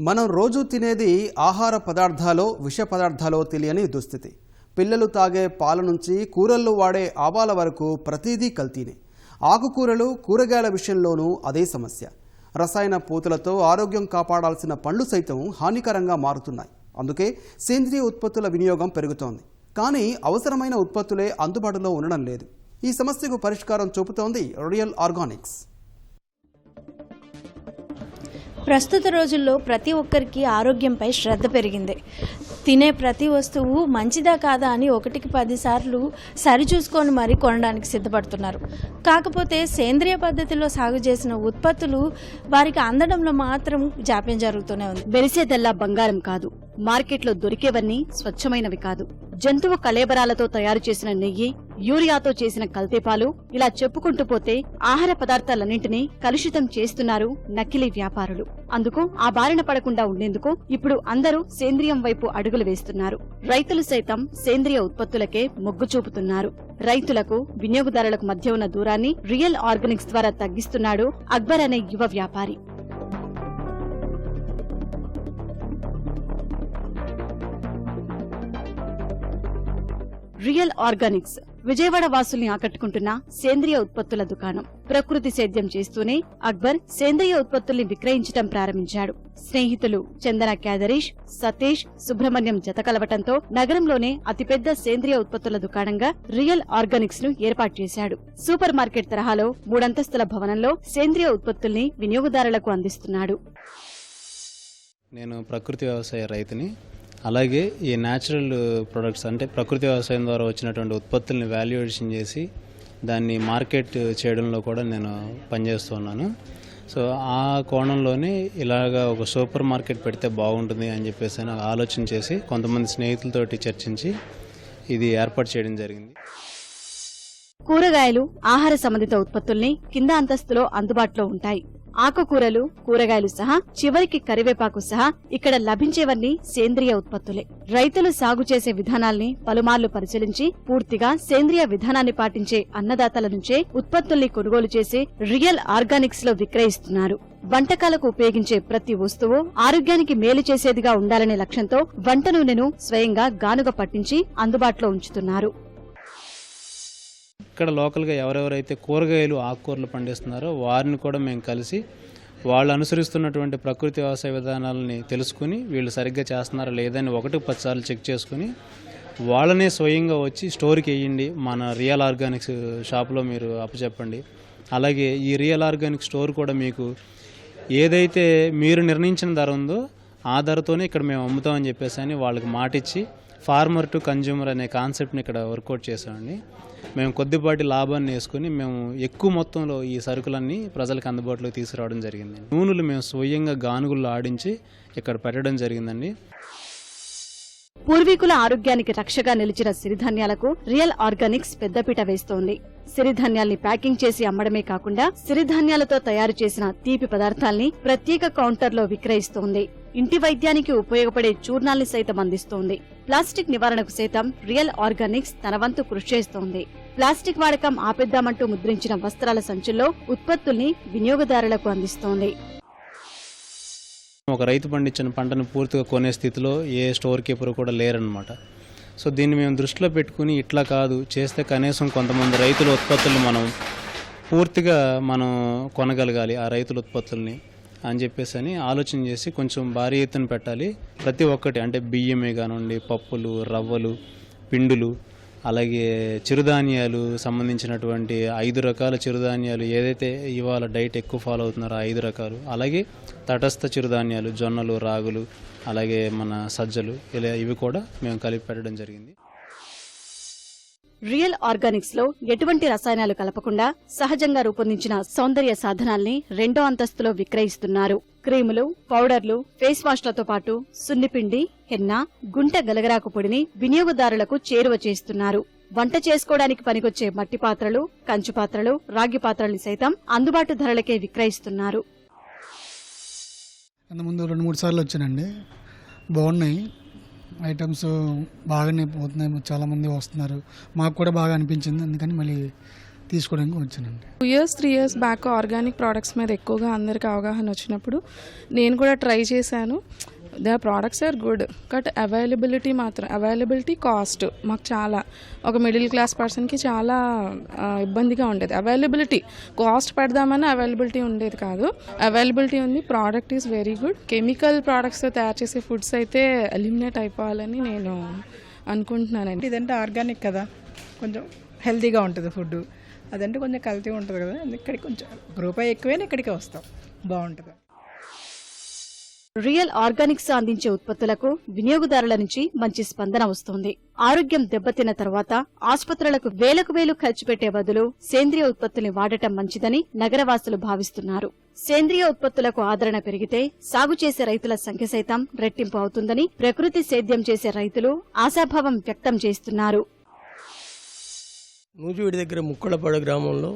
మనం రోజు తినేది ఆహార పదార్థాలో విష పదార్థాలో తెలియని దుస్థితి. పిల్లలు తాగే పాల నుంచి కూరల్లో వాడే ఆవాల వరకు ప్రతిదీ కల్తీనే. ఆకుకూరలు కూరగాయల విషయంలోనూ అదే సమస్య. రసాయన పూతలతో ఆరోగ్యం కాపాడాల్సిన పండ్లు సైతం హానికరంగా మారుతున్నాయి. అందుకే సేంద్రియ ఉత్పత్తుల వినియోగం పెరుగుతోంది. కానీ అవసరమైన ఉత్పత్తులే అందుబాటులో ఉండడం లేదు. ఈ సమస్యకు పరిష్కారం చూపుతోంది రియల్ ఆర్గానిక్స్. ప్రస్తుత రోజుల్లో ప్రతి ఒక్కరికి ఆరోగ్యంపై శ్రద్ధ పెరిగింది. తినే ప్రతి వస్తువు మంచిదా కాదా అని ఒకటికి పదిసార్లు సరిచూసుకొని మరీ కొనడానికి సిద్ధపడుతున్నారు. కాకపోతే సేంద్రియ పద్ధతిలో సాగు చేసిన ఉత్పత్తులు వారికి అందడంలో మాత్రం జాప్యం జరుగుతూనే ఉంది. వెలిసేదల్లా బంగారం కాదు. మార్కెట్లో దొరికేవన్నీ స్వచ్ఛమైనవి కాదు. జంతువు కలేబరాలతో తయారు చేసిన నెయ్యి యూరియాతో చేసిన కల్తీపాలు ఇలా చెప్పుకుంటూ పోతే ఆహార పదార్థాలన్నింటినీ కలుషితం చేస్తున్నారు నకిలీ వ్యాపారులు. అందుకు ఆ బారిన పడకుండా ఉండేందుకు ఇప్పుడు అందరూ సేంద్రియం వైపు అడుగులు వేస్తున్నారు. రైతులు సైతం సేంద్రియ ఉత్పత్తులకే మొగ్గు చూపుతున్నారు. రైతులకు వినియోగదారులకు మధ్య ఉన్న దూరాన్ని రియల్ ఆర్గానిక్స్ ద్వారా తగ్గిస్తున్నాడు అక్బర్ అనే యువ వ్యాపారి. రియల్ ఆర్గానిక్స్ విజయవాడ వాసుల్ని ఆకట్టుకుంటున్న సేంద్రియ ఉత్పత్తుల దుకాణం. ప్రకృతి సేద్యం చేస్తూనే అక్బర్ సేంద్రియ ఉత్పత్తుల్ని విక్రయించడం ప్రారంభించాడు. స్నేహితులు చందన క్యాదరీష్ సతీష్ సుబ్రహ్మణ్యం జత కలవటంతో నగరంలోనే అతిపెద్ద సేంద్రియ ఉత్పత్తుల దుకాణంగా రియల్ ఆర్గానిక్స్ను ఏర్పాటు చేశాడు. సూపర్ మార్కెట్ తరహాలో మూడంతస్తుల భవనంలో సేంద్రియ ఉత్పత్తుల్ని వినియోగదారులకు అందిస్తున్నాడు. నేను ప్రకృతి వ్యవసాయ రైతుని. అలాగే ఈ న్యాచురల్ ప్రొడక్ట్స్ అంటే ప్రకృతి వ్యవసాయం ద్వారా వచ్చినటువంటి ఉత్పత్తుల్ని వాల్యుయేషన్ చేసి దాన్ని మార్కెట్ చేయడంలో కూడా నేను పనిచేస్తున్నాను సో ఆ కోణంలోనే ఇలాగా ఒక సూపర్ మార్కెట్ పెడితే బాగుంటుంది అని చెప్పేసి నాకు ఆలోచన చేసి కొంతమంది స్నేహితులతోటి చర్చించి ఇది ఏర్పాటు చేయడం జరిగింది. కూరగాయలు ఆహార సంబంధిత ఉత్పత్తుల్ని కింద అంతస్తులో అందుబాటులో ఉంటాయి. ఆకుకూరలు కూరగాయలు సహా చివరికి కరివేపాకు సహా ఇక్కడ లభించేవన్నీ సేంద్రియ ఉత్పత్తులే. రైతులు సాగు చేసే విధానాల్ని పలుమార్లు పరిశీలించి పూర్తిగా సేంద్రియ విధానాన్ని పాటించే అన్నదాతల నుంచే ఉత్పత్తుల్ని కొనుగోలు చేసి రియల్ ఆర్గానిక్స్లో విక్రయిస్తున్నారు. వంటకాలకు ఉపయోగించే ప్రతి వస్తువు ఆరోగ్యానికి మేలు చేసేదిగా ఉండాలనే లక్ష్యంతో వంట నూనెను స్వయంగా గానుగ పట్టించి అందుబాటులో ఉంచుతున్నారు. ఇక్కడ లోకల్గా ఎవరెవరైతే కూరగాయలు ఆకుకూరలు పండిస్తున్నారో వారిని కూడా మేము కలిసి వాళ్ళు అనుసరిస్తున్నటువంటి ప్రకృతి వ్యవసాయ విధానాలని తెలుసుకుని వీళ్ళు సరిగ్గా చేస్తున్నారా లేదని ఒకటి పది చెక్ చేసుకుని వాళ్ళనే స్వయంగా వచ్చి స్టోర్కి వేయండి. మన రియల్ ఆర్గానిక్స్ షాప్లో మీరు అప్పచెప్పండి. అలాగే ఈ రియల్ ఆర్గానిక్ స్టోర్ కూడా మీకు ఏదైతే మీరు నిర్ణయించిన ధర ఉందో ఆ ధరతోనే ఇక్కడ మేము అమ్ముతామని చెప్పేసి అని వాళ్ళకి మాటిచ్చి ఫార్మర్ టు కన్జ్యూమర్ అనే కాన్సెప్ట్ని ఇక్కడ వర్కౌట్ చేశామండి. మేము కొద్దిపాటి లాభాన్ని వేసుకుని మేము ఎక్కువ మొత్తంలో ఈ సరుకులన్నీ ప్రజలకు అందుబాటులోకి తీసుకురావడం జరిగింది. నూనెలు మేము స్వయంగా గానుగుల్లో ఆడించి ఇక్కడ పెట్టడం జరిగిందండి. పూర్వీకుల ఆరోగ్యానికి రక్షగా నిలిచిన సిరిధాన్యాలకు రియల్ ఆర్గానిక్స్ పెద్దపీట వేస్తోంది. సిరిధాన్యాల్ని ప్యాకింగ్ చేసి అమ్మడమే కాకుండా సిరిధాన్యాలతో తయారు చేసిన తీపి పదార్థాల్ని ప్రత్యేక కౌంటర్లో విక్రయిస్తోంది. ఇంటి వైద్యానికి ఉపయోగపడే చూర్ణాల్ని సైతం అందిస్తోంది. ప్లాస్టిక్ నివారణకు సైతం రియల్ ఆర్గానిక్స్ తన వంతు కృషి చేస్తోంది. ప్లాస్టిక్ వాడకం ఆపేద్దామంటూ ముద్రించిన వస్త్రాల సంచుల్లో ఉత్పత్తుల్ని వినియోగదారులకు అందిస్తోంది. ఒక రైతు పండించిన పంటను పూర్తిగా కొనే స్థితిలో ఏ స్టోర్ కీపర్ కూడా లేరనమాట సో దీన్ని మేము దృష్టిలో పెట్టుకుని ఇట్లా కాదు చేస్తే కనీసం కొంతమంది రైతుల ఉత్పత్తులు మనం పూర్తిగా మనం కొనగలగాలి ఆ రైతుల ఉత్పత్తుల్ని. అని చెప్పేసి అని ఆలోచన చేసి కొంచెం భారీ ఎత్తున పెట్టాలి. ప్రతి ఒక్కటి అంటే బియ్యమే కానివ్వండి పప్పులు రవ్వలు పిండులు అలాగే చిరుధాన్యాలు సంబంధించినటువంటి ఐదు రకాల చిరుధాన్యాలు ఏదైతే ఇవాళ డైట్ ఎక్కువ ఫాలో అవుతున్నారో ఐదు రకాలు. అలాగే తటస్థ చిరుధాన్యాలు జొన్నలు రాగులు అలాగే మన సజ్జలు ఇలా ఇవి కూడా మేము కలిపి పెట్టడం జరిగింది. రియల్ ఆర్గానిక్స్లో ఎటువంటి రసాయనాలు కలపకుండా సహజంగా రూపొందించిన సౌందర్య సాధనాల్ని రెండో అంతస్తులో విక్రయిస్తున్నారు. క్రీములు పౌడర్లు ఫేస్ వాష్లతో పాటు సున్నిపిండి హెన్న గుంట గలగరాకు పొడిని వినియోగదారులకు చేరువ చేస్తున్నారు. వంట చేసుకోవడానికి పనికొచ్చే మట్టి పాత్రలు కంచు పాత్రలు రాగి పాత్రల్ని సైతం అందుబాటు ధరలకే విక్రయిస్తున్నారు. ముందు రెండు మూడు సార్లు వచ్చానండి. బాగున్నాయి. ఐటమ్స్ బాగానే పోతున్నాయి. చాలామంది వస్తున్నారు. మాకు కూడా బాగా అనిపించింది. అందుకని మళ్ళీ తీసుకోవడానికి వచ్చానండి. Two years three years back organic products మీద ఎక్కువగా అందరికి అవగాహన వచ్చినప్పుడు నేను కూడా ట్రై చేశాను. They products are good but availability మాత్రం అవైలబిలిటీ కాస్ట్ మాకు చాలా. ఒక మిడిల్ క్లాస్ పర్సన్కి చాలా ఇబ్బందిగా ఉండేది. అవైలబిలిటీ కాస్ట్ పెడదామని అవైలబిలిటీ ఉండేది కాదు. అవైలబిలిటీ ఉంది product is very good chemical ప్రోడక్ట్స్తో తయారు చేసే ఫుడ్స్ అయితే ఎలిమినేట్ అయిపోవాలని నేను అనుకుంటున్నానండి. ఇదంటే ఆర్గానిక్ కదా. కొంచెం హెల్తీగా ఉంటుంది ఫుడ్ అదంటే కొంచెం కల్తీ ఉంటుంది కదా. ఇక్కడికి కొంచెం రూపాయి ఎక్కువైనా ఇక్కడికి వస్తాం. బాగుంటుంది. రియల్ ఆర్గానిక్స్ అందించే ఉత్పత్తులకు వినియోగదారుల నుంచి మంచి స్పందన వస్తోంది. ఆరోగ్యం దెబ్బతిన్న తర్వాత ఆసుపత్రులకు వేలకు వేలు ఖర్చు పెట్టే బదులు సేంద్రియ ఉత్పత్తుల్ని వాడటం మంచిదని నగరవాసులు భావిస్తున్నారు. సేంద్రియ ఉత్పత్తులకు ఆదరణ పెరిగితే సాగు చేసే రైతుల సంఖ్య సైతం రెట్టింపు అవుతుందని ప్రకృతి సేద్యం చేసే రైతులు ఆశాభావం వ్యక్తం చేస్తున్నారు. నూజివీడి దగ్గర ముక్కలపాడు గ్రామంలో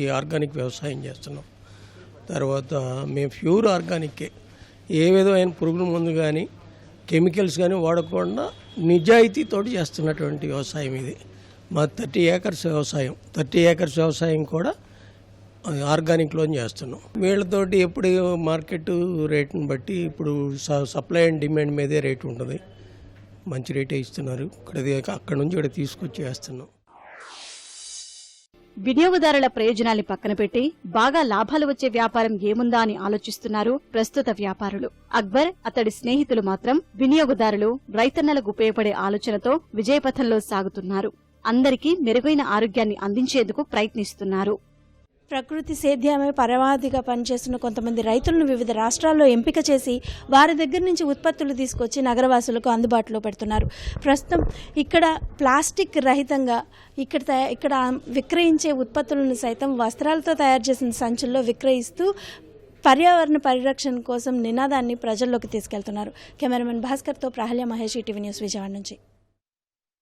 ఈ ఆర్గానిక్ వ్యవసాయం చేస్తున్నాం. తర్వాత మేము ప్యూర్ ఆర్గానికే ఏ విధమైన పురుగుల మందు కానీ కెమికల్స్ కానీ వాడకుండా నిజాయితీతోటి చేస్తున్నటువంటి వ్యవసాయం ఇది. మా థర్టీ ఏకర్స్ వ్యవసాయం థర్టీ ఏకర్స్ వ్యవసాయం కూడా ఆర్గానిక్లోని ఆర్గానిక్లో చేస్తున్నాం. వీళ్ళతోటి ఎప్పుడు మార్కెట్ రేట్ని బట్టి ఇప్పుడు స- సప్లై అండ్ డిమాండ్ మీదే రేట్ ఉంటుంది. మంచి రేటే ఇస్తున్నారు. ఇక్కడ అక్కడ నుంచి ఇక్కడ తీసుకొచ్చి వేస్తున్నాం వినియోగదారుల ప్రయోజనాల్ని పక్కన పెట్టి బాగా లాభాలు వచ్చే వ్యాపారం ఏముందా అని ఆలోచిస్తున్నారు ప్రస్తుత వ్యాపారులు. అక్బర్ అతడి స్నేహితులు మాత్రం వినియోగదారులు రైతన్నలకు ఉపయోగపడే ఆలోచనతో విజయపథంలో సాగుతున్నారు. అందరికీ మెరుగైన ఆరోగ్యాన్ని అందించేందుకు ప్రయత్నిస్తున్నారు. ప్రకృతి సేద్యమే పరమాధిగా పనిచేస్తున్న కొంతమంది రైతులను వివిధ రాష్ట్రాల్లో ఎంపిక చేసి వారి దగ్గర నుంచి ఉత్పత్తులు తీసుకొచ్చి నగరవాసులకు అందుబాటులో పెడుతున్నారు. ప్రస్తుతం ఇక్కడ ప్లాస్టిక్ రహితంగా ఇక్కడ ఇక్కడ విక్రయించే ఉత్పత్తులను సైతం వస్త్రాలతో తయారు చేసిన సంచుల్లో విక్రయిస్తూ పర్యావరణ పరిరక్షణ కోసం నినాదాన్ని ప్రజల్లోకి తీసుకెళ్తున్నారు. కెమెరామెన్ భాస్కర్తో ప్రహల్య మహేష్ ఈటీవీ న్యూస్ విజయవాడ నుంచి.